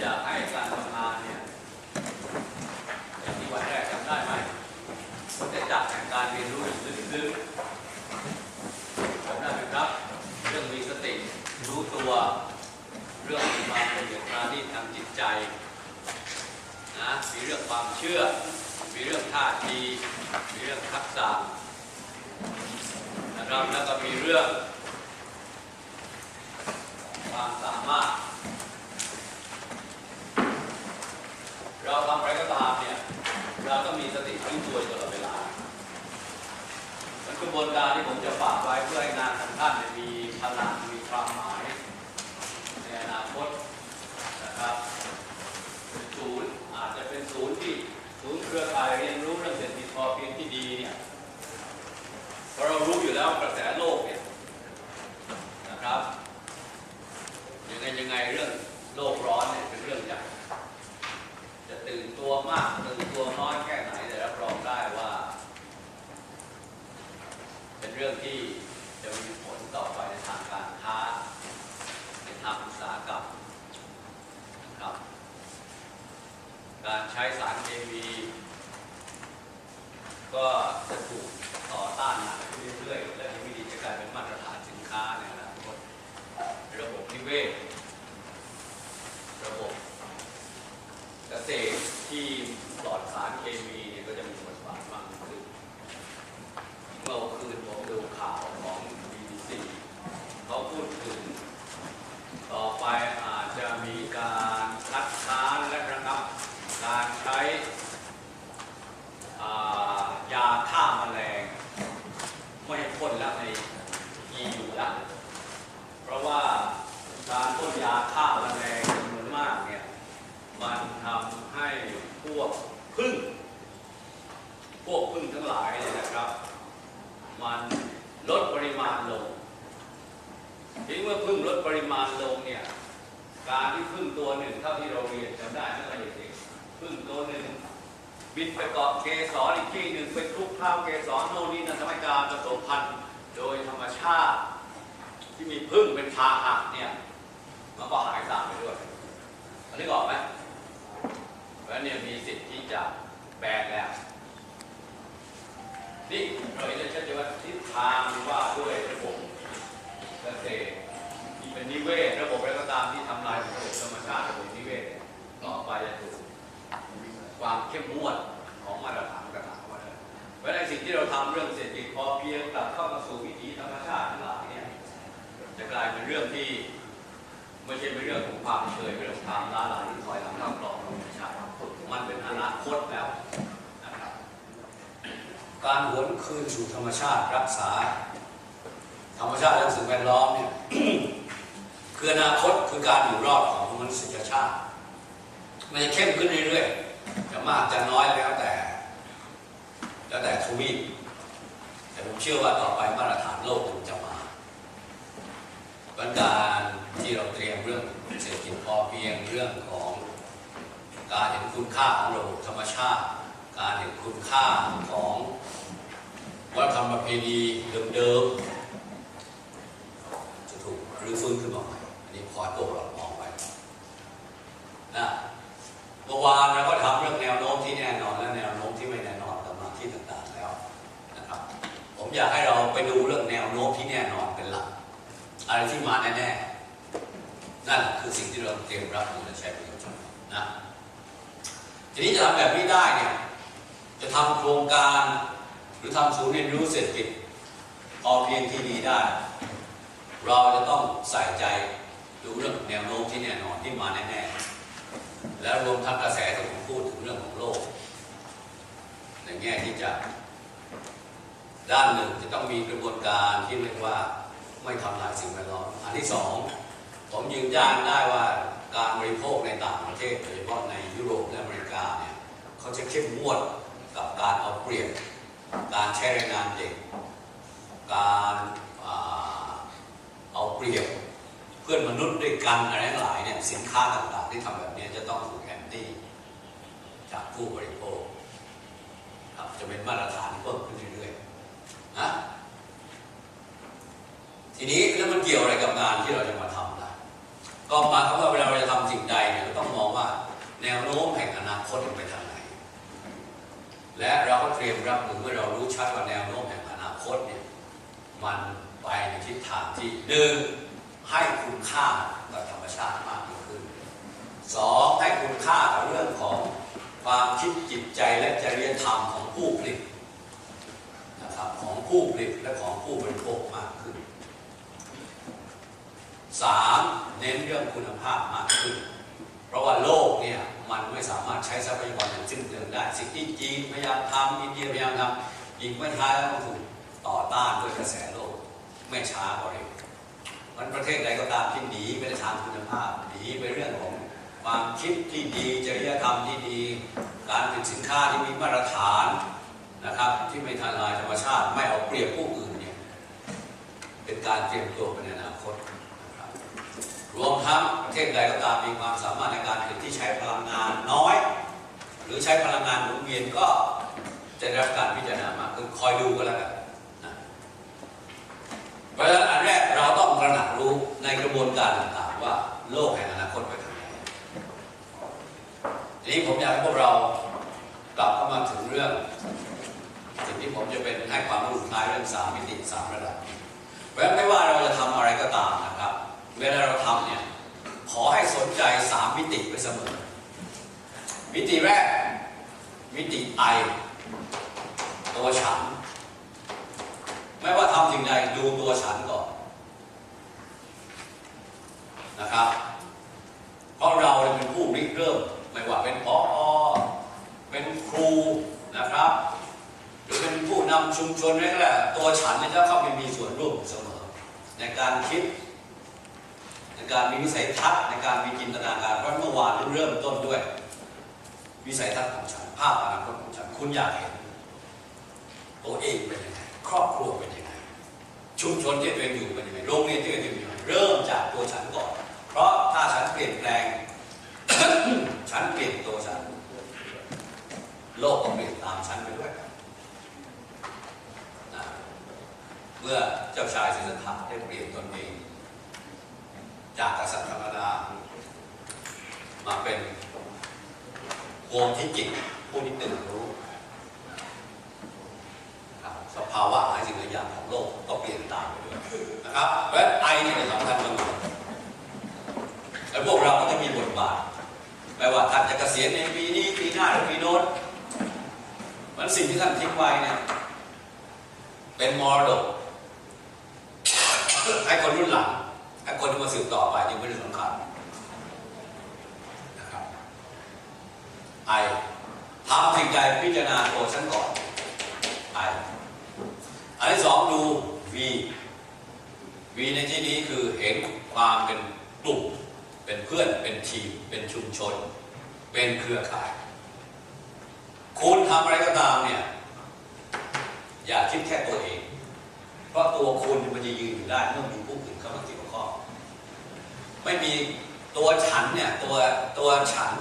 อยากให้การทำงานเนี่ยอย่างที่วันแรกจำได้ไหมผมจะจัดแห่งการเรียนรู้อย่างลึกๆจำได้ไหมครับ เรื่องมีสติรู้ตัว เรื่องมีความเป็นอยู่ปราณีตทางจิตใจนะมีเรื่องความเชื่อ มีเรื่องท่าทีมีเรื่องทักษะนะครับแล้วก็มีเรื่องความสามารถ เราทำอะไรก็ตามเนี่ย เราต้องมีสติรู้ตัวอยู่ตลอดเวลา มันกระบวนการที่ผมจะฝากไว้เพื่อให้งานของท่านมีพลังมีความหมาย ในอนาคตนะครับศูนย์อาจจะเป็นศูนย์ที่ศูนย์เครือข่ายเรียนรู้เรื่องเศรษฐกิจพอเพียงที่ดีเนี่ยเพราะเรารู้อยู่แล้วกระแส แบนแล้ว นี่เราเห็นได้ชัดเจนว่าทิศทางว่าด้วยระบบเกษตรที่เป็นนิเวศระบบอะไรก็ตามที่ทำลายระบบธรรมชาติระบบนิเวศต่อไปจะถูกความเข้มงวดของมาตรฐานต่างๆเข้าเพราะฉะนั้นสิ่งที่เราทำเรื่องเศรษฐกิจพอเพียงกลับเข้ามาสู่วิถีธรรมชาติทั้งหลายเนี่ยจะกลายเป็นเรื่องที่ไม่ใช่เป็นเรื่องของความเฉยเป็นเรื่องความล้าหลังที่คอยหลังเข้ากรอง มันเป็นอนาคตแล้วนะครับการหวนคืนสู่ธรรมชาติรักษา ธรรมชาติและสิ่งแวดล้อมเนี่ยคืออนาคตคือการอยู่รอดของมนุษยชาติ มันจะเข้มขึ้นเรื่อยๆจะมากจะน้อยแล้วแต่ แล้วแต่ทวีปแต่ผมเชื่อว่าต่อไปมาตรฐานโลกมันจะมาเป็นการที่เราเตรียมเรื่องเศรษฐกิจพอเพียงเรื่องของ การเห็นคุณค่าของระบบธรรมชาติ การเห็นคุณค่าของวัฒนธรรมประเพณีเดิมๆจะถูกรื้อฟื้นขึ้นมาใหม่อันนี้คอยพวกเรามองไว้นะเมื่อวานเราก็ทำเรื่องแนวโน้มที่แน่นอนและแนวโน้มที่ไม่แน่นอนกำลังที่ต่างๆแล้วนะครับ ผมอยากให้เราไปดูเรื่องแนวโน้มที่แน่นอนเป็นหลัก อะไรที่มาแน่ๆนั่นคือสิ่งที่เราเตรียมรับมือและใช้ประโยชน์นะ ทีนี้จะทำแบบนี้ได้เนี่ยจะทำโครงการหรือทำศูนย์เรียนรู้เศรษฐกิจพอเพียงที่ดีได้ เราจะต้องใส่ใจดูเรื่องแนวโน้มที่แน่นอนที่มาแน่ๆและรวมทั้งกระแสที่ผมพูดถึงเรื่องของโลก ในแง่ที่จะด้านหนึ่งจะต้องมีกระบวนการที่เรียกว่าไม่ทำลายสิ่งแวดล้อมอันที่สองผมยืนยันได้ว่าการบริโภคในต่างประเทศโดยเฉพาะในยุโรปและอเมริกา เนี่ยเขาจะเข้มงวดกับการเอาเปรียบการใช้แรงงานเด็ก การเอาเปรียบเพื่อนมนุษย์ด้วยกันอะไรหลายเนี่ยสินค้าต่างๆที่ทำแบบนี้จะต้องถูกแอนตี้จากผู้บริโภคครับจะเป็นมาตรฐานเพิ่มขึ้นเรื่อยๆนะทีนี้แล้วมันเกี่ยวอะไรกับงานที่เราจะมาทำล่ะก็มาความว่าเวลาเราจะทำสิ่งใดเนี่ยเราต้องมองว่า แนวโน้มแห่งอนาคตมันไปทางไหน และเราก็เตรียมรับมือเมื่อเรารู้ชัดว่าแนวโน้มแห่งอนาคตเนี่ยมันไปในทิศทางที่หนึ่งให้คุณค่ากับธรรมชาติมากยิ่งขึ้นสองให้คุณค่ากับเรื่องของความคิดจิตใจและจริยธรรมของผู้ผลิตนะครับของผู้ผลิตและของผู้บริโภคมากขึ้นสามเน้นเรื่องคุณภาพมากขึ้น เพราะว่าโลกเนี่ย มันไม่สามารถใช้ทรัพยากรอย่างสิ้นเปลืองได้สิ่งที่จีนพยายามทำอินเดียพยายามทำอีกไม่ท้ายแล้วก็ถูกต่อต้านด้วยกระแสโลกไม่ช้าก็เร็วมันประเทศใดก็ตามที่หนีไปในทางคุณภาพหนีไปเรื่องของความคิดที่ดีจริยธรรมที่ดี การผลิตสินค้าที่มีมาตรฐานนะครับที่ไม่ทำลายธรรมชาติไม่เอาเปรียบผู้อื่นเนี่ยเป็นการเตรียมตัวไปในอนาคต รวมทั้งประเทศใดก็ตามมีความสามารถในการผลิตที่ใช้พลังงานน้อย หรือใช้พลังงานหมุนเวียนก็จะได้รับการพิจารณามากขึ้นคอยดูก็แล้วกันนะเพราะฉะนั้นอันแรกเราต้องตระหนักรู้ในกระบวนการต่างๆว่าโลกแห่งอนาคตไปทางไหนทีนี้ผมอยากให้พวกเรากลับเข้ามาถึงเรื่องสิ่งที่ผมจะเป็นให้ความรู้ท้ายเรื่องสามมิติสามระดับเพราะฉะนั้นไม่ว่าเราจะทำอะไรก็ตามนะ เวลาเราทำเนี่ย ขอให้สนใจสามมิติไว้เสมอ มิติแรก มิติไอ ตัวฉัน ไม่ว่าทำสิ่งใดดูตัวฉันก่อน นะครับ เพราะเราเป็นผู้ริเริ่ม ไม่ว่าเป็นพอเป็นครูนะครับหรือเป็นผู้นำชุมชนนี่แหละ ตัวฉันเนี่ยจะเข้าไปมีส่วนร่วมเสมอ ในการคิด ในการมีวิสัยทัศน์ในการมีจินตนาการเพราะเมื่อวานเริ่มต้นด้วย วิสัยทัศน์ของฉันภาพอนาคตของฉันคุณอยากเห็นตัวเองเป็นยังไงครอบครัวเป็นยังไงชุมชนที่ตัวเองอยู่เป็นยังไงโรงเรียนที่ตัวเองอยู่เป็นยังไงเริ่มจากตัวฉันก่อน เพราะถ้าฉันเปลี่ยนแปลง ฉันเปลี่ยนตัวฉัน โลกก็เปลี่ยนตามฉันไปด้วยเมื่อเจ้าชายสิทธัตถะได้เปลี่ยนตนเอง จากกษัตริย์ธรรมดา มาเป็นวงที่จิตผู้ที่ตื่นรู้สภาวะหลายสิ่งหลายอย่างของโลกก็เปลี่ยนตามไปด้วยนะครับเพราะฉะนั้นไอเนี่ยเป็นสำคัญมากแล้วพวกเราก็จะมีบทบาทไม่ว่าท่านจะเกษียณในปีนี้ปีหน้าหรือปีโน้นมันสิ่งที่ท่านทิ้งไว้เนี่ยเป็นมรดกให้คนรุ่นหลัง ให้คนที่มาสืบต่อไปยังไม่ได้สำคัญนะครับไอทำสิ่งใดพิจารณาตัวฉันก่อนไออันที่สองดู V V ในที่นี้คือเห็นความเป็นกลุ่มเป็นเพื่อนเป็นทีม เป็นชุมชน เป็นเครือข่าย คุณทำอะไรก็ตามเนี่ยอย่าคิดแค่ตัวเอง เพราะตัวคุณมันจะยืนอยู่ได้เมื่อมีผู้อื่นเข้ามาเกี่ยวข้อง ไม่มีตัวฉันเนี่ยตัวตัวฉัน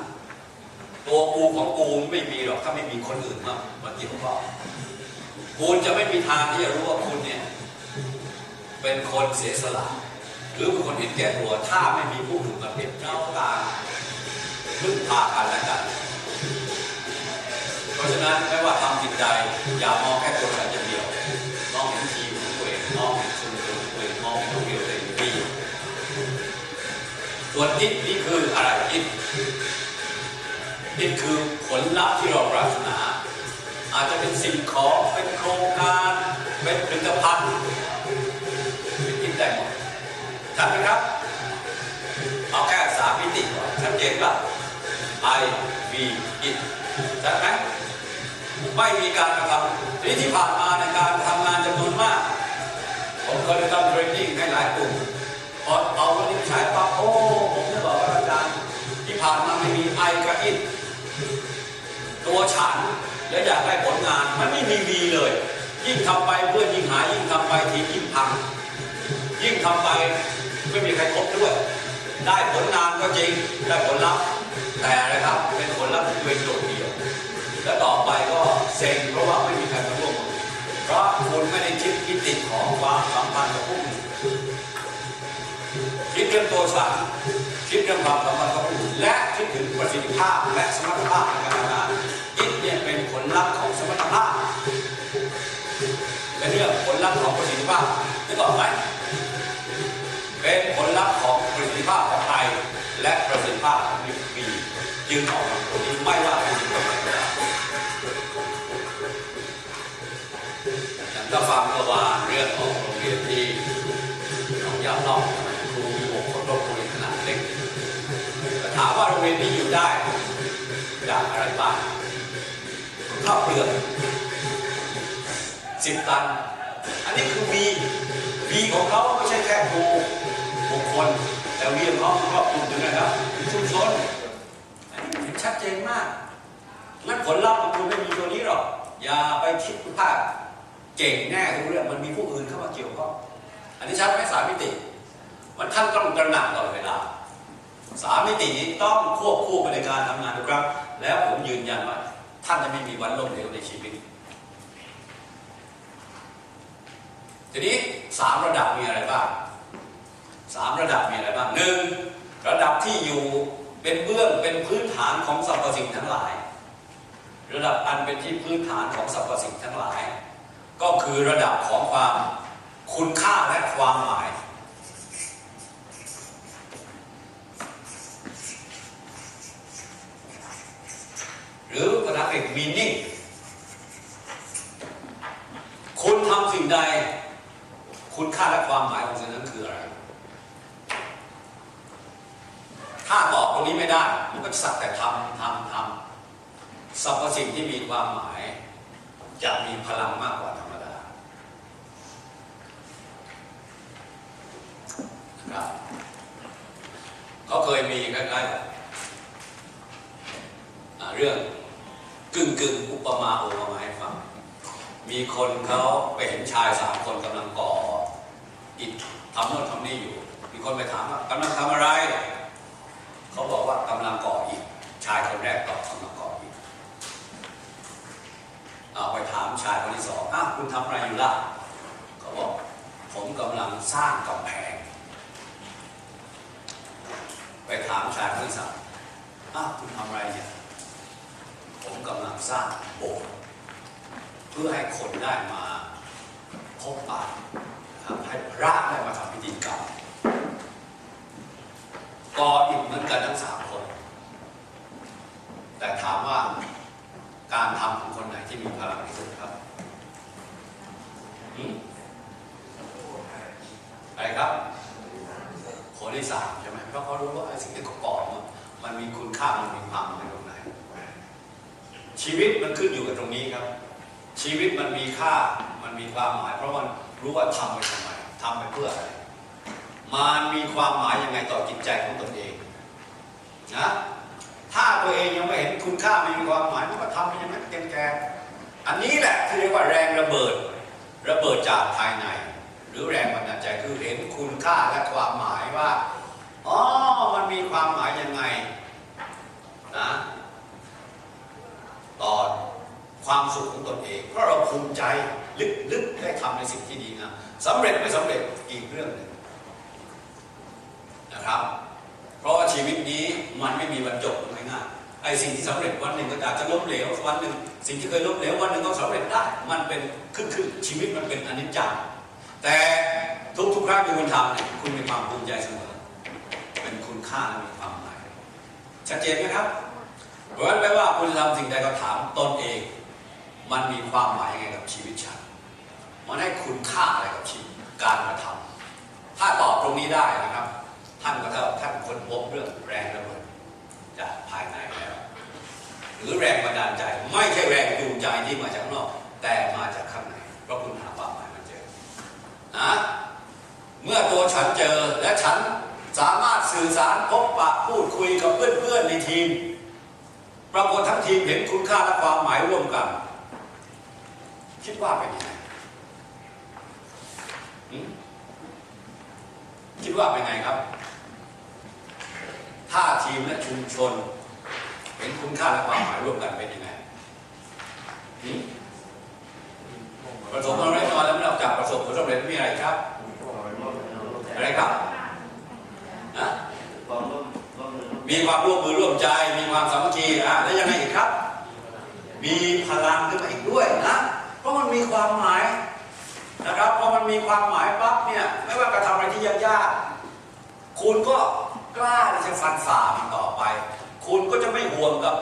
ตัวกูของกูไม่มีหรอกถ้าไม่มีคนอื่นมามาเกี่ยวข้องคุณจะไม่มีทางที่จะรู้ว่าคุณเนี่ยเป็นคนเสียสละ หรือเป็นคนเห็นแก่ตัวถ้าไม่มีผู้อื่นมาเป็นเจ้าตาพึ่งพากันและกัน เพราะฉะนั้นไม่ว่าทำสิ่งใดอย่ามองแค่ตัวฉัน ส่วนอิทนี่คืออะไรอิทนี่คือผลลัพธ์ที่เราปรารถนา อาจจะเป็นสิ่งของเป็นโครงการเป็นผลิตภัณฑ์เป็นกินได้หมดชัดไหมครับเอาแค่สามมิติก่อนชัดเจนว่า I V it ชัดไหมไม่มีการกระทำทีนี้ที่ผ่านมาในการทำงานจำนวนมาก ผมเคยทำเทรนนิ่งให้หลายกลุ่มพอเอาวันนี้ใช้ปั๊บโอ้ ผ่านมาไม่มีไอกับอินตัวฉันและอยากได้ผลงานมันไม่มีวีเลย ยิ่งทำไปเพื่อนยิ่งหายยิ่งทำไปทียิ่งพัง ยิ่งทำไปไม่มีใครคบด้วย ได้ผลงานก็จริงได้ผลลัพธ์แต่นะครับเป็นผลลัพธ์ที่เป็นโดดเดี่ยว และต่อไปก็เซ็งเพราะว่าไม่มีใครมาร่วมเพราะคุณไม่ได้คิดมิติของความสัมพันธ์กับผู้อื่นคิดเรื่องตัวฉัน คิดเรื่องความสัมพันธ์กับผู้อื่นและคิดถึงประสิทธิภาพและสมรรถภาพในการทำงานอิทเนี่ยเป็นผลลัพธ์ของสมรรถภาพเป็นเรื่องผลลัพธ์ของประสิทธิภาพนึกออกไหมเป็นผลลัพธ์ของประสิทธิภาพของไทยและประสิทธิภาพของบีจึงออกมาตรงนี้ไม่ว่าเป็นสิ่งใดก็ตามอย่างก็ฟังเมื่อวานเรื่องของโรงเรียนที่หนองยาวนอก ข้าวเปลือกสิบตัน อันนี้คือวีวีของเขาไม่ใช่แค่ครูบุคคล แต่วีของเขาครอบคลุมถึงนะครับชุมชนอันนี้เห็นชัดเจนมากงั้นผลลัพธ์ของคุณไม่มีตัวนี้หรอก อย่าไปคิดว่าเก่งแน่ทุกเรื่องมันมีผู้อื่นเข้ามาเกี่ยวข้องอันนี้ชัดไหมสามมิติ มันท่านต้องตระหนักตลอดเวลาสามมิตินี้ต้องควบคู่ไปในการทำงานทุกครั้งแล้วผมยืนยันว่า ท่านจะไม่มีวันล้มเหลวในชีวิต ทีนี้สามระดับมีอะไรบ้างสามระดับมีอะไรบ้างหนึ่งระดับที่อยู่เป็นเบื้องเป็นพื้นฐานของสรรพสิ่งทั้งหลาย ระดับอันเป็นที่พื้นฐานของสรรพสิ่งทั้งหลาย ก็คือระดับของความคุณค่าและความหมาย หรือภาษาอังกฤษ meaning คุณทำสิ่งใด คุณค่าและความหมายของสิ่งนั้นคืออะไร ถ้าตอบตรงนี้ไม่ได้ มันก็สักแต่ทำทำทำสรรพสิ่งที่มีความหมาย จะมีพลังมากกว่าธรรมดาครับก็เคยมีใกล้ๆเรื่อง กึ่งกึ่งอุปมาอุปไมยให้ฟัง มีคนเขาไปเห็นชายสามคนกำลังก่ออิฐทำโน่นทำนี่อยู่ มีคนไปถามว่ากำลังทำอะไร เขาบอกว่ากำลังก่ออิฐชายคนแรกตอบกำลังก่ออิฐเอาไปถามชายคนที่สองอ้าวคุณทำอะไรอยู่ล่ะเขาบอกผมกำลังสร้างกำแพง ไปถามชายคนที่สามอ้าวคุณทำอะไรเนี่ย ผมกำลังสร้างโบสถ์เพื่อให้คนได้มาพบปะนะครับให้พระได้มาทำพิธีกรรมก่ออิฐเหมือนกันทั้งสามคน แต่ถามว่าการทำของคนไหนที่มีพลังที่สุดครับอะไรครับคนที่สามใช่ไหมเพราะเขารู้ว่าไอ้สิ่งที่เขาก่อมันมีคุณค่ามันมีความหมายตรงไหน ชีวิตมันขึ้นอยู่กับตรงนี้ครับ ชีวิตมันมีค่ามันมีความหมาย เพราะมันรู้ว่าทำไปทำไมทำไปเพื่ออะไรมันมีความหมายยังไงต่อจิตใจของตนเองนะถ้าตัวเองยังไม่เห็นคุณค่าไม่มีความหมายมันก็ทำไปอยังไงแกนแกนอันนี้แหละที่เรียกว่าแรงระเบิด ระเบิดจากภายใน หรือแรงบันดาลใจคือเห็นคุณค่าและความหมายว่าอ๋อมันมีความหมายยังไงนะ ตอนความสุขของตนเอง เพราะเราภูมิใจลึกๆได้ทำในสิ่งที่ดีงามสำเร็จไม่สำเร็จอีกเรื่องหนึ่งนะครับ เพราะว่าชีวิตนี้มันไม่มีวันจบง่ายๆไอ้สิ่งที่สำเร็จวันหนึ่งก็อาจจะล้มเหลววันหนึ่งสิ่งที่เคยล้มเหลววันหนึ่งก็สำเร็จได้ มันเป็นขึ้นขึ้นชีวิตมันเป็นอนิจจังแต่ทุกๆครั้งที่คุณทำเนี่ยคุณมีความภูมิใจเสมอเป็นคุณค่าและมีความหมายชัดเจนไหมครับ ราะฉะนั้นไม่ว่าคุณจะทำสิ่งใดก็ถามตนเอง มันมีความหมายยังไงกับชีวิตฉัน มันให้คุณค่าอะไรกับชีวิตการกระทำถ้าตอบตรงนี้ได้นะครับ ท่านก็เท่าท่านคนพบเรื่องแรงระเบิดจากภายในแล้วหรือแรงบันดาลใจ ไม่ใช่แรงจูงใจที่มาจากนอก แต่มาจากข้างในเพราะคุณหาความหมายมันเจอนะเมื่อตัวฉันเจอและฉันสามารถสื่อสารพบปะพูดคุยกับเพื่อนๆในทีม ปรากฏทั้งทีมเห็นคุณค่าและความหมายร่วมกัน คิดว่าเป็นยังไงคิดว่าเป็นไงครับ ถ้าทีมและชุมชน เห็นคุณค่าและความหมายร่วมกันเป็นยังไงหืมประสบความสำเร็จนอยแล้วไม่นอกจากประสบผลสำเร็จมีอะไรครับ อะไรครับนะ ความร่วม มีความร่วมมือร่วมใจ มีความสามัคคีอะแล้วยังไงอีกครับ มีพลังขึ้นมาอีกด้วยนะ เพราะมันมีความหมายนะครับพอมันมีความหมายปั๊บเนี่ยไม่ว่ากระทำอะไรที่ยากๆคุณก็กล้าที่จะฟันฝ่ามันต่อไป คุณก็จะไม่ห่วงกับ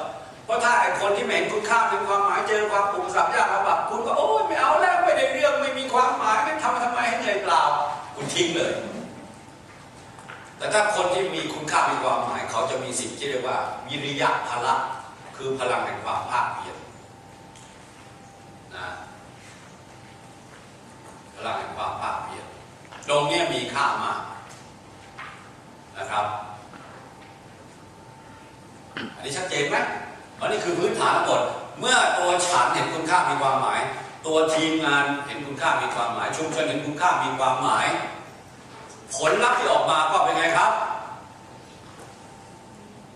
เพราะถ้าไอ้คนที่เห็นคุณค่าเป็นความหมายเจอความอุปสรรคยากลำบากคุณก็โอ้ยไม่เอาแล้วไม่ได้เรื่องไม่มีความหมายไม่ทำทำไมให้เหนื่อยเปล่า คุณทิ้งเลย แต่ถ้าคนที่มีคุณค่ามีความหมาย เขาจะมีสิ่งที่เรียกว่าวิริยะพละ คือพลังแห่งความภาคเพียรนะพลังแห่งความภาคเพียรตรงเนี้ยมีค่ามากนะครับ อันนี้ชัดเจนไหมอันนี้คือพื้นฐานทั้งหมด เมื่อตัวฉันเห็นคุณค่ามีความหมาย ตัวทีมงานเห็นคุณค่ามีความหมาย ชุมชนเห็นคุณค่ามีความหมาย ผลลัพธ์ที่ออกมาก็เป็นไงครับ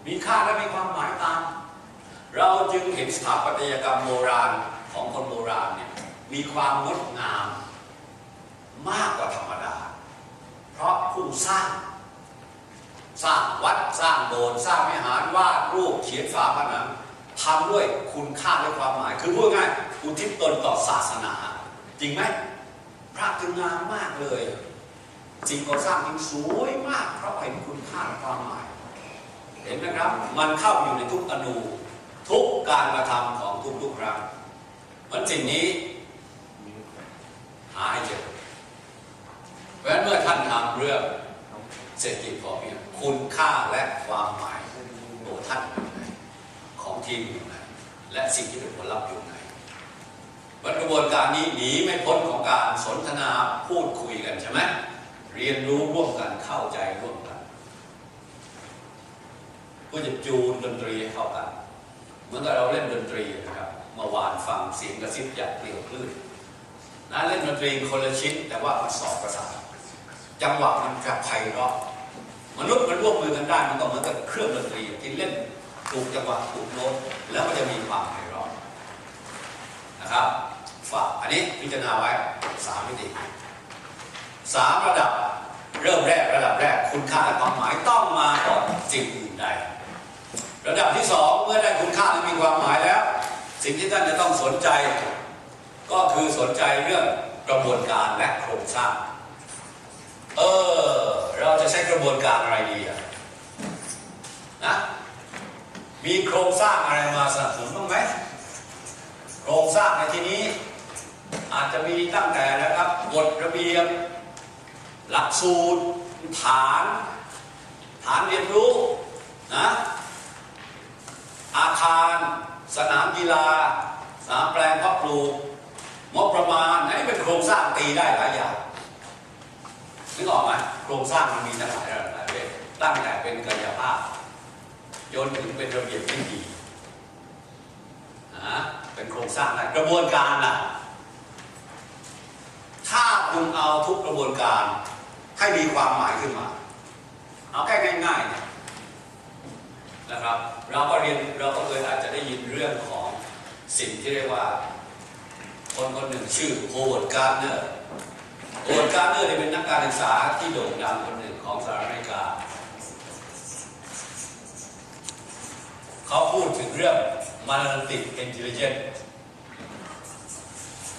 มีค่าและมีความหมายตาม เราจึงเห็นสถาปัตยกรรมโบราณของคนโบราณเนี่ยมี ความงดงาม มากกว่าธรรมดา เพราะผู้สร้าง สร้างวัดสร้างโบสถ์สร้างวิหารวาดรูปเขียนฝาผนังทำด้วยคุณค่าและความหมาย คือพูดง่ายอุทิศตนต่อศาสนา จริงไหมพระจึงงามมากเลย สิ่งก่อสร้างจึงสวยมาก เพราะเห็นคุณค่าและความหมาย เห็นไหมครับ มันเข้าอยู่ในทุกอนูทุกการกระทำของทุกๆครั้งมันสิ่งนี้ หาให้เจอเพราะฉะนั้นเมื่อท่านทำเรื่องเศรษฐกิจพอเพียงคุณค่าและความหมายตัวท่านอยู่ไหนของทีมอยู่ไหนและสิ่งที่เป็นผลลัพธ์อยู่ไหนวันกระบวนการนี้หนีไม่พ้นของการสนทนาพูดคุยกันใช่ไหมเรียนรู้ร่วมกันเข้าใจร่วมกันเพื่อจะจูนดนตรีให้เข้ากันเหมือนกับเราเล่นดนตรีนะครับเมื่อวานฟังเสียงกระซิบจากเกลียวคลื่น นะเล่นดนตรีคนละชิ้น แต่ว่ามันสอบประสานจังหวะมันจะไพเราะมนุษย์มันร่วมมือกันได้มันก็เหมือนกับเครื่องดนตรีที่เล่นถูกจังหวะถูกโน้ตแล้วมันจะมีความไพเราะนะครับฝากอันนี้พิจารณาไว้สามมิติสามระดับเริ่มแรกระดับแรกคุณค่าและความหมายต้องมาก่อนสิ่งอื่นใดระดับที่สองเมื่อได้คุณค่าและมีความหมายแล้ว สิ่งที่ท่านจะต้องสนใจ ก็คือสนใจเรื่องกระบวนการและโครงสร้าง เออ เราจะใช้กระบวนการอะไรดีอะนะมีโครงสร้างอะไรมาสนับสนุนบ้างไหมโครงสร้างในที่นี้ อาจจะมีตั้งแต่นะครับกฎระเบียบหลักสูตร ฐาน ฐานเรียนรู้นะอาคาร สนามกีฬาสนามแปลงเพาะปลูก งบประมาณอันนี้เป็นโครงสร้างตีได้หลายอย่างนึกออกไหมโครงสร้างมันมีตั้งหลายระดับหลายปรตั้งแต่เป็นกายภาพจนถึงเป็นระเบียบวิธีนะเป็นโครงสร้างได้กระบวนการล่ะถ้าคุณเอาทุกกระบวนการให้มีความหมายขึ้นมา เอาแค่ง่ายๆเนี่ยนะครับ เราก็เรียนเราก็เคยอาจจะได้ยินเรื่องของสิ่งที่เรียกว่า คนคนหนึ่งชื่อโฮเวิร์ดการ์เนอร์โฮเวิร์ดการ์เนอร์เนี่ยเป็นนักการศึกษาที่โด่งดังคนหนึ่งของสหรัฐอเมริกา เขาพูดถึงเรื่อง Monolithic Intelligence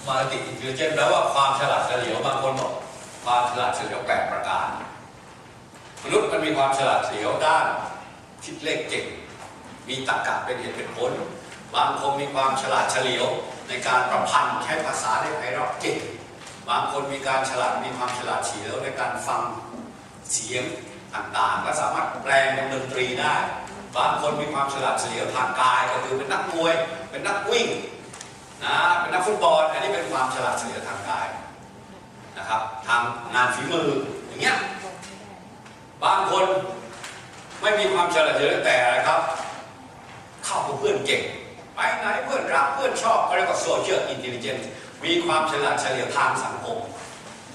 Monolithic Intelligence แปลว่าความฉลาดเฉลียวบางคนบอกความฉลาดเฉลียวแปดประการมนุษย์มันมีความฉลาดเฉลียวด้านคิดเลขเก่ง มีตรรกะเป็นเหตุเป็นผลบางคนมีความฉลาดเฉลียว ในการประพันธ์ใช้ภาษาได้ไพเราะเก่งบางคนมีการฉลาดมีความฉลาดเฉลียวในการฟังเสียงต่างๆและสามารถแปลงเป็นดนตรีได้ บางคนมีความฉลาดเฉลียวทางกายก็คือเป็นนักมวย เป็นนักวิ่งนะเป็นนักฟุตบอลอันนี้เป็นความฉลาดเฉลียวทางกายนะครับทางงานฝีมืออย่างเงี้ยบางคนไม่มีความฉลาดเฉลียวแต่อะไรครับ เข้ากับเพื่อนเก่ง ไปไหนเพื่อนรักเพื่อนชอบเขาเรียกว่าโซเชียลอินเทลเจนซ์มีความฉลาดเฉลียวทางสังคม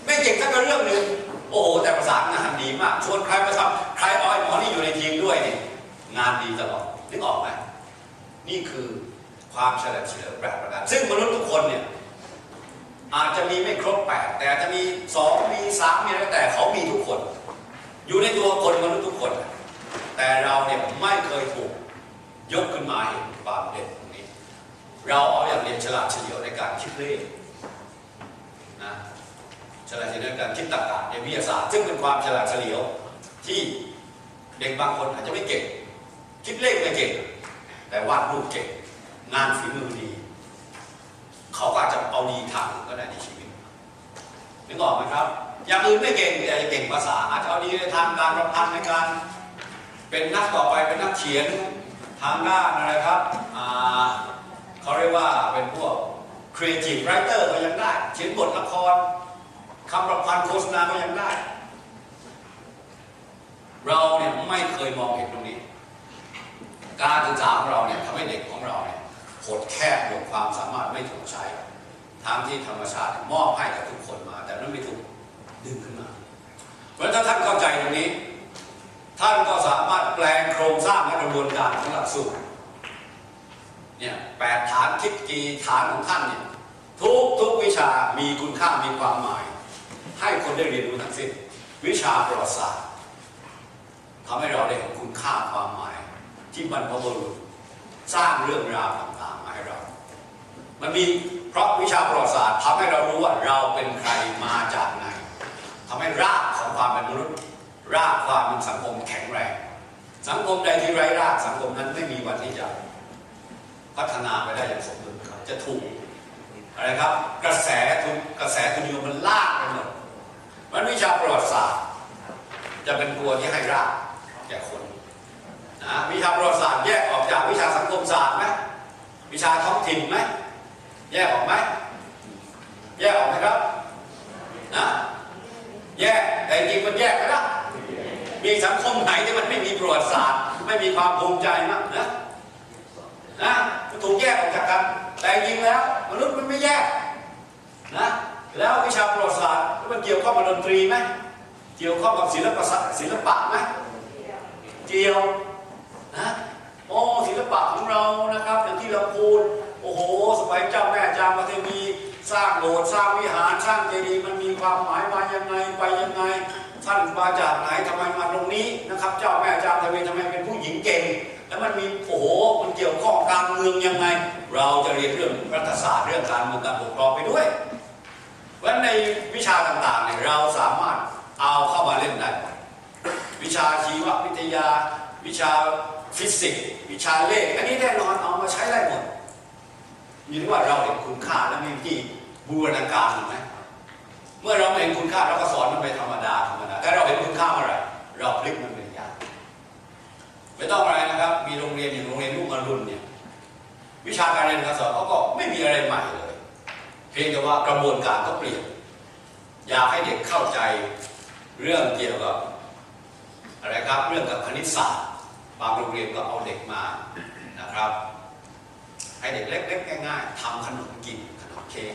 ไม่เก่งแค่เรื่องหนึ่งโอ้โหแต่ประสานงานดีมากชวนใครมาทำใครอาไอ้หมอนี่อยู่ในทีมด้วยเนี่ยงานดีตลอดนึกออกไหมนี่คือความฉลาดเฉลียวแบบประการซึ่งมนุษย์ทุกคนเนี่ยอาจจะมีไม่ครบแปดแต่อาจจะมีสองมีสามมีอะไรแต่เขามีทุกคน อยู่ในตัวคนมนุษย์ทุกคน แต่เราเนี่ยไม่เคยถูกยกขึ้นมาเห็นความเด่น เราเอาอย่างเรียนฉลาดเฉลียวในการคิดเลขนะฉลาดเฉลียวในการคิดตรรกะในวิทยาศาสตร์ ซึ่งเป็นความฉลาดเฉลียวที่เด็กบางคนอาจจะไม่เก่ง คิดเลขไม่เก่ง แต่วาดรูปเก่ง งานฝีมือดี เขาก็อาจจะเอาดีทางอื่นก็ได้ในชีวิตนึกออกไหมครับ อย่างอื่นไม่เก่งแต่จะเก่งภาษาอาจจะเอาดีในทางการประพันธ์ในการ เป็นนักต่อไปเป็นนักเขียนทางด้านอะไรครับอ่า เขาเรียกว่าเป็นพวก creative writer ก็ยังได้เขียนบทละครคำประพันธ์โฆษณาก็ยังได้ เราเนี่ยไม่เคยมองเห็นตรงนี้ การศึกษาของเราเนี่ยทำให้เด็กของเราเนี่ยหดแคบหมดความสามารถไม่ถูกใช้ทางที่ธรรมชาติมอบให้กับทุกคนมา แต่นั้นไม่ถูกดึงขึ้นมา เพราะถ้าท่านเข้าใจตรงนี้ ท่านก็สามารถแปลงโครงสร้างและกระบวนการของหลักสูตรเนี่ย แปดฐานคิดกีฐานของท่านเนี่ยทุกทุกวิชามีคุณค่ามีความหมาย ให้คนได้เรียนรู้ทั้งสิ้นวิชาประวัติศาสตร์ทำให้เราได้เห็นคุณค่าความหมาย ที่บรรพบุรุษสร้างเรื่องราวต่างๆมาให้เรา มันมีเพราะวิชาประวัติศาสตร์ทำให้เรารู้ว่าเราเป็นใครมาจากไหนทำให้รากของความเป็นมนุษย์ รากความเป็นสังคมแข็งแรง สังคมใดที่ไร้รากสังคมนั้นไม่มีวันที่จะ พัฒนาไปได้อย่างสมบูรณ์ครับ จะถูกอะไรครับ กระแสทุนกระแสทุนนิยมมันลากไปหมดมันวิชาประวัติศาสตร์ จะเป็นตัวที่ให้รากแก่คนนะวิชาประวัติศาสตร์แยกออกจากวิชาสังคมศาสตร์ไหมวิชาท้องถิ่นไหมแยกออกไหมแยกออกไหมครับนะแยกแต่จริงมันแยกไม่ได้มีสังคมไหนที่มันไม่มีประวัติศาสตร์ ไม่มีความภูมิใจมั้งนะ นะมันถูกแยกออกจากกัน แต่จริงแล้วมนุษย์มันไม่แยกนะแล้ววิชาประวัติศาสตร์มันเกี่ยวข้องกับดนตรีไหมเกี่ยวข้องกับศิลปะศิลปะไหมเกี่ยวนะโอ้ศิลปะของเรานะครับอย่างที่เราพูดโอ้โห สมัยเจ้าแม่จามเทวีสร้างโบสถ์สร้างวิหารสร้างเจดีย์มันมีความหมายมายังไงไปยังไงท่านมาจากไหนทำไมมาตรงนี้นะครับ เจ้าแม่จามเทวีทำไมเป็นผู้หญิงเก่ง แล้วมันมีโอ้โห การเมืองยังไง เราจะเรียนเรื่องรัฐศาสตร์เรื่องการเมืองการปกครองไปด้วยเพราะฉะนั้นในวิชาต่างๆเนี่ยเราสามารถเอาเข้ามาเล่นได้วิชาชีววิทยา วิชาฟิสิกส์วิชาเลข อันนี้แน่นอนเอามาใช้ได้หมดยู่ที่ว่าเราเห็นคุณค่าและมีวิธีบูรณาการถูกไหมเมื่อเราเห็นคุณค่าเราก็สอนมันไปธรรมดาธรรมดาแต่เราเห็นคุณค่าเมื่อไรเราพลิกมันเป็นอย่างไม่ต้องอะไรนะครับ มีโรงเรียนอย่างโรงเรียนลูกอรุณเนี่ย วิชาการเรียนการสอนเขาก็ไม่มีอะไรใหม่เลย เพียงแต่ว่ากระบวนการก็เปลี่ยน อยากให้เด็กเข้าใจเรื่องเกี่ยวกับอะไรครับเรื่องกับคณิตศาสตร์บางโรงเรียนก็เอาเด็กมานะครับ ให้เด็กเล็กๆง่ายๆทำขนมกินขนมเค้ก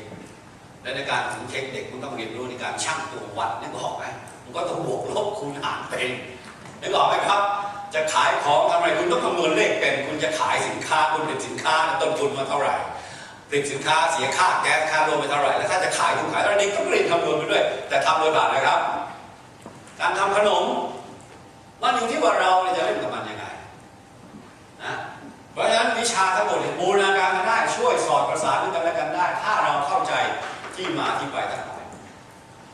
และในการถึงเค้กเด็กมันต้องเรียนรู้ในการชั่งตัววัดนึกออกไหมมันก็ต้องบวกลบคูณหารเป็นนึกออกไหมครับ จะขายของทำอะไรคุณต้องคำนวณเลขเป็น คุณจะขายสินค้าคุณผลิตสินค้าต้นทุนมาเท่าไหร่ผลิตสินค้าเสียค่าแก๊สค่ารวมไปเท่าไหร่แล้วถ้าจะขายคุณขายแล้วนี่ต้องเรียนคำนวณไปด้วย แต่ทำโดยบาทนะครับ การทำขนมมันอยู่ที่ว่าเราจะเล่นกับมันยังไงนะเพราะฉะนั้นวิชาทั้งหมดเนี่ยบูรณาการกันได้ช่วยสอดประสานกันและกันได้ ถ้าเราเข้าใจที่มาที่ไปทั้งหลาย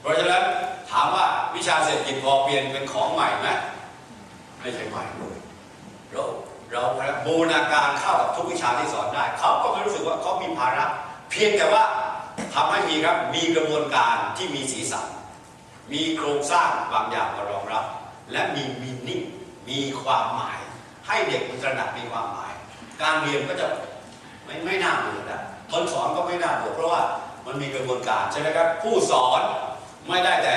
เพราะฉะนั้นถามว่าวิชาเศรษฐกิจพอเพียงเป็นของใหม่ไหม ไม่ใช่ใหม่เลยเราเราบูรณาการเข้ากับทุกวิชาที่สอนได้ เขาก็ไม่รู้สึกว่าเขามีภาระ เพียงแต่ว่าทำให้มีครับมีกระบวนการที่มีสีสัน มีโครงสร้างบางอย่างมารองรับ และมีมีนิ่งมีความหมาย ให้เด็กมันตระหนักมีความหมาย การเรียนก็จะไม่ไม่น่าเบื่อนะคนสอนก็ไม่น่าเบื่อเพราะว่ามันมีกระบวนการใช่ไหมครับ ผู้สอนไม่ได้แต่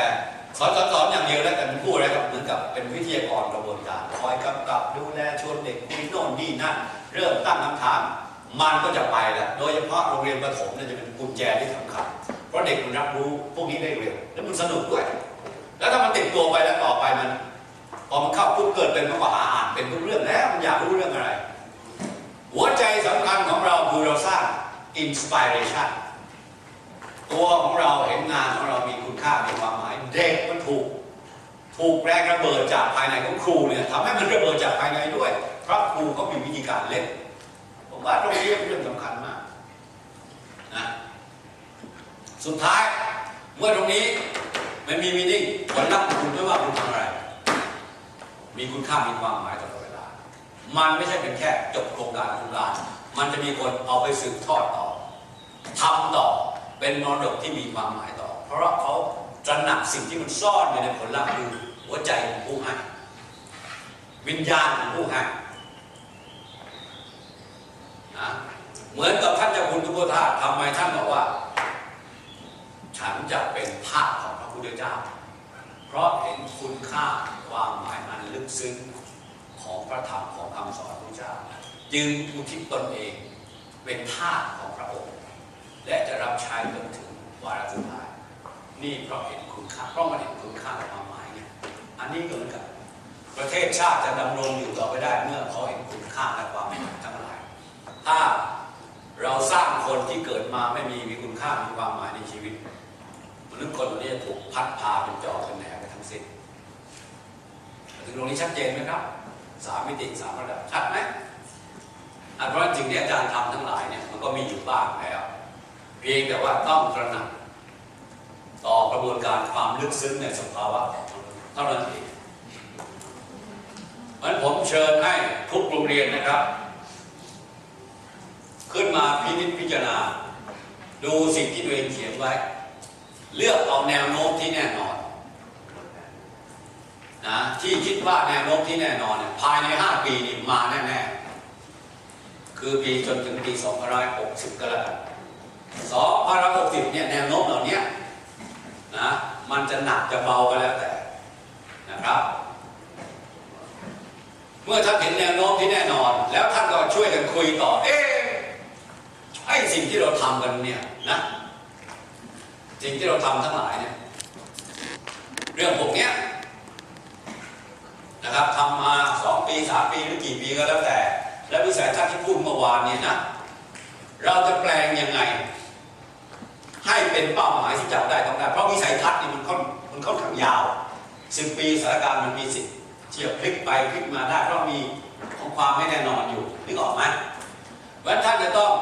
สอนสอนสอนอย่างเดียวแล้วแต่เป็นผู้อะไรครับเหมือนกับเป็นวิทยากรกระบวนการคอยกำกับดูแลชวนเด็กคุยโน่นนี่นั่นเริ่มตั้งคำถาม มันก็จะไปแล้วโดยเฉพาะโรงเรียนประถมเนี่ยจะเป็นกุญแจที่สำคัญเพราะเด็กมันรับรู้พวกนี้ได้เร็วแล้วมันสนุกด้วย แล้วถ้ามันติดตัวไปแล้วต่อไปมันพอมันเข้าปุ๊บเกิดเป็นมันก็หาอ่านเป็นทุกเรื่องแล้วมันอยากรู้เรื่องอะไร หัวใจสำคัญของเราคือเราสร้าง inspiration ตัวของเราเห็นงานของเรามีคุณค่ามีความหมายเด็กมันถูก ถูกแรงระเบิดจากภายในของครูเนี่ยทำให้มันระเบิดจากภายในด้วย เพราะครูเขามีวิธีการเล่นผมว่าตรงนี้เป็นเรื่องสำคัญมากนะสุดท้ายเมื่อตรงนี้มันมีมินิ่งผลลัพธ์คุณไม่ว่าคุณทำอะไร มีคุณค่ามีความหมายตลอดเวลา มันไม่ใช่เป็นแค่จบโครงการโครงการมันจะมีคนเอาไปสืบทอดต่อทำต่อ เป็นมรดกที่มีความหมายต่อ เพราะเขาตระหนักสิ่งที่มันซ่อนอยู่ในผลลัพธ์คือหัวใจของผู้ให้วิญญาณของผู้ให้นะเหมือนกับท่านเจ้าคุณทุกทาทำไมท่านบอกว่า ฉันจะเป็นทาสของพระพุทธเจ้า เพราะเห็นคุณค่าความหมายอันลึกซึ้งของพระธรรมของคำสอนพระเจ้า จึงอุทิศตนเองเป็นทาสของพ และจะรับใช้จนถึงวาระสุดท้าย นี่เพราะเห็นคุณค่าเพราะมันเห็นคุณค่าความหมายเนี่ยอันนี้ก็เหมือนกันประเทศชาติจะดำรงอยู่ต่อไปได้เมื่อเขาเห็นคุณค่าและความหมายทั้งหลาย ถ้าเราสร้างคนที่เกิดมาไม่มีมีคุณค่ามีความหมายในชีวิตมนุษย์คนนี้ถูกพัดพาเป็นจอเป็นแหนไปทั้งสิ้นถึงตรงนี้ชัดเจนไหมครับสามมิติสามระดับชัดไหมอันเพราะจริงที่อาจารย์ทำทั้งหลายเนี่ยมันก็มีอยู่บ้างแล้ว เพียงแต่ว่าต้องตระหนักต่อกระบวนการความลึกซึ้งในสภาวะของมนุษย์เท่านั้นเองเพราะฉะนั้นผมเชิญให้ทุกโรงเรียนนะครับ ขึ้นมาพินิจพิจารณา ดูสิ่งที่ตัวเองเขียนไว้ เลือกเอาแนวโน้มที่แน่นอนนะที่คิดว่าแนวโน้มที่แน่นอนเนี่ยภายใน 5 ปีนี่มาแน่ๆคือปีจนถึงปี 2560ก็แล้วกัน 2560เนี่ยแนวโน้มเหล่านี้นะมันจะหนักจะเบาก็แล้วแต่นะครับ เมื่อท่านเห็นแนวโน้มที่แน่นอน แล้วท่านก็ช่วยกันคุยต่อ เอ๊ไอ้สิ่งที่เราทำกันเนี่ยนะสิ่งที่เราทำทั้งหลายเนี่ยเรื่องพวกเนี้ยนะครับทำมาสองปีสามปีหรือกี่ปีก็แล้วแต่ และวิสัยทัศน์ที่พูดเมื่อวานเนี่ยนะ เราจะแปลงยังไง ให้เป็นเป้าหมายที่จับได้ต้องได้ เพราะวิสัยทัศน์นี่มันค่อนมันค่อนข้างยาวสิบปีสถานการณ์มันมีสิทธิ์เที่ยวพลิกไปพลิกมาได้เพราะมีความไม่แน่นอนอยู่นึกออกไหมเพราะฉะนั้นท่านจะต้อง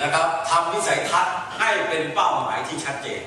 นะครับทำวิสัยทัศน์ให้เป็นเป้าหมายที่ชัดเจน